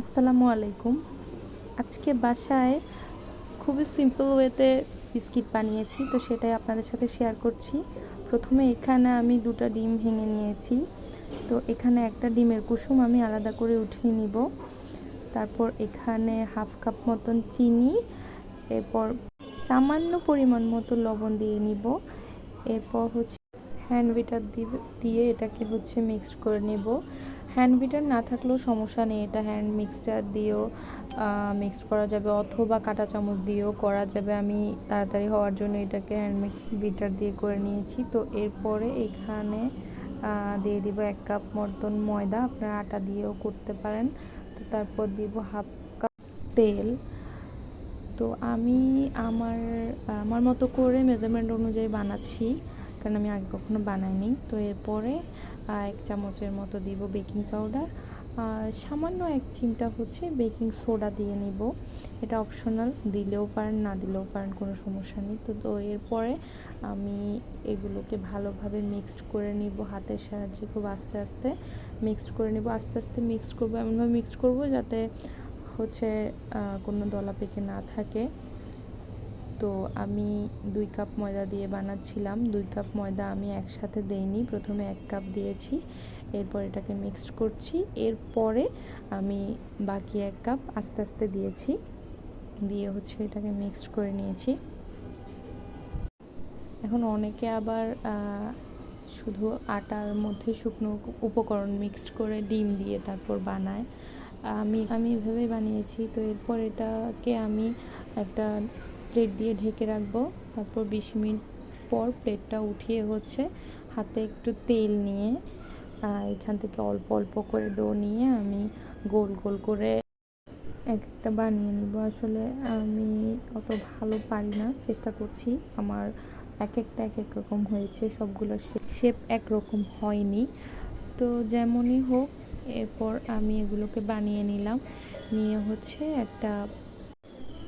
আসসালামু আলাইকুম। আজকে বাসায় খুবই সিম্পল ওয়েতে বিস্কিট বানিয়েছি, তো সেটাই আপনাদের সাথে শেয়ার করছি। প্রথমে এখানে আমি দুটো ডিম ভেঙে নিয়েছি, তো এখানে একটা ডিমের কুসুম আমি আলাদা করে উঠিয়ে নিব। তারপর এখানে হাফ কাপ মতন চিনি, এরপর সামান্য পরিমাণ মতো লবণ দিয়ে নিব। এরপর হচ্ছে হ্যান্ড বিটার দিয়ে এটাকে হচ্ছে মিক্সড করে নেব। হ্যান্ড বিটার না থাকলেও সমস্যা নেই। এটা হ্যান্ড মিক্সচার দিয়েও মিক্সড করা যাবে। অথবা কাঁটা চামচ দিয়েও করা যাবে। আমি তাড়াতাড়ি হওয়ার জন্য এটাকে হ্যান্ড মিক্স বিটার দিয়ে করে নিয়েছি। তো এরপরে এখানে দিয়ে দিব এক কাপ মতন ময়দা। আপনারা আটা দিয়েও করতে পারেন। তো তারপর দিব হাফ কাপ তেল। তো আমি আমার আমার মতো করে মেজারমেন্ট অনুযায়ী বানাচ্ছি। কারণ আমি আগে কখনো বানাইনি। তো এরপরে এক চামচের মতো দিব বেকিং পাউডার। আর সামান্য এক চিমটা হচ্ছে বেকিং সোডা দিয়ে নিব। এটা অপশনাল, দিলেও পারেন, না দিলেও পারেন, কোনো সমস্যা নেই। তো তো এরপরে আমি এগুলোকে ভালোভাবে মিক্সড করে নিব হাতের সাহায্যে, খুব আস্তে আস্তে মিক্সড করে নিব। আস্তে আস্তে মিক্সড করব, এমনভাবে মিক্সড করব যাতে হচ্ছে কোনো দলা পেকে না থাকে। তো আমি দুই কাপ ময়দা দিয়ে বানাচ্ছিলাম। দুই কাপ ময়দা আমি একসাথে দেইনি, প্রথমে এক কাপ দিয়েছি, এরপর এটাকে মিক্সড করছি। এরপরে আমি বাকি এক কাপ আস্তে আস্তে দিয়েছি, দিয়ে হচ্ছে এটাকে মিক্সড করে নিয়েছি। এখন অনেকে আবার শুধু আটার মধ্যে শুকনো উপকরণ মিক্সড করে ডিম দিয়ে তারপর বানায়। আমি আমি এভাবেই বানিয়েছি। তো এরপর এটাকে আমি একটা প্লেট দিয়ে ঢেকে রাখব। তারপর বিশ মিনিট পর প্লেটটা উঠিয়ে হচ্ছে হাতে একটু তেল নিয়ে। এখান থেকে অল্প অল্প করে ডো নিয়ে আমি গোল গোল করে এক একটা বানিয়ে নিব। আসলে আমি অত ভালো পারি না, চেষ্টা করছি। আমার এক একটা এক এক রকম হয়েছে, সবগুলো শেপ একরকম হয়নি। তো যেমনই হোক, এরপর আমি এগুলোকে বানিয়ে নিলাম। নিয়ে হচ্ছে একটা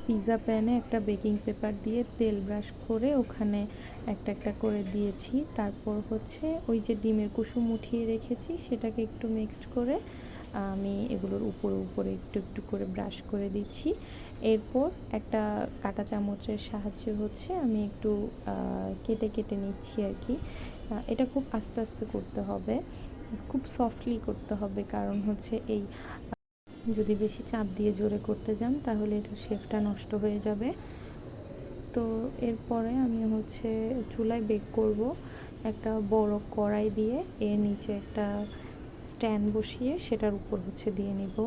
পিৎজা প্যানে একটা বেকিং পেপার দিয়ে তেল ব্রাশ করে ওখানে একটা একটা করে দিয়েছি। তারপর হচ্ছে ওই যে ডিমের কুসুম উঠিয়ে রেখেছি, সেটাকে একটু মিক্সড করে আমি এগুলোর উপরে উপরে একটু একটু করে ব্রাশ করে দিচ্ছি। এরপর একটা কাটা চামচের সাহায্যে হচ্ছে আমি একটু কেটে কেটে নিচ্ছি আর কি। এটা খুব আস্তে আস্তে করতে হবে, খুব সফটলি করতে হবে, কারণ হচ্ছে এই যদি বেশি চাপ দিয়ে জোরে করতে যান, তাহলে এটা শেফটা নষ্ট হয়ে যাবে। তো এরপরে আমি হচ্ছে চুলায় বেক করব একটা বড় কড়াই দিয়ে। এর নিচে একটা স্ট্যান্ড বসিয়ে সেটার উপর হচ্ছে দিয়ে নিব।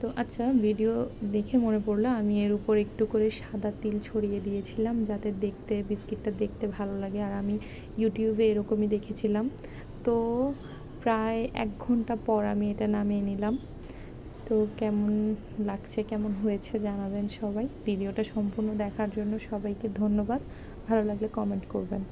তো আচ্ছা ভিডিও দেখে মনে পড়ল, আমি এর উপর একটু করে সাদা তিল ছড়িয়ে দিয়েছিলাম যাতে দেখতে, বিস্কিটটা দেখতে ভালো লাগে। আর আমি ইউটিউবে এরকমই দেখেছিলাম। তো প্রায় এক ঘণ্টা পর আমি এটা নামিয়ে নিলাম। তো কেমন লাগছে, কেমন হয়েছে জানাবেন সবাই। ভিডিওটা সম্পূর্ণ দেখার জন্য সবাইকে ধন্যবাদ। ভালো লাগলে কমেন্ট করবেন।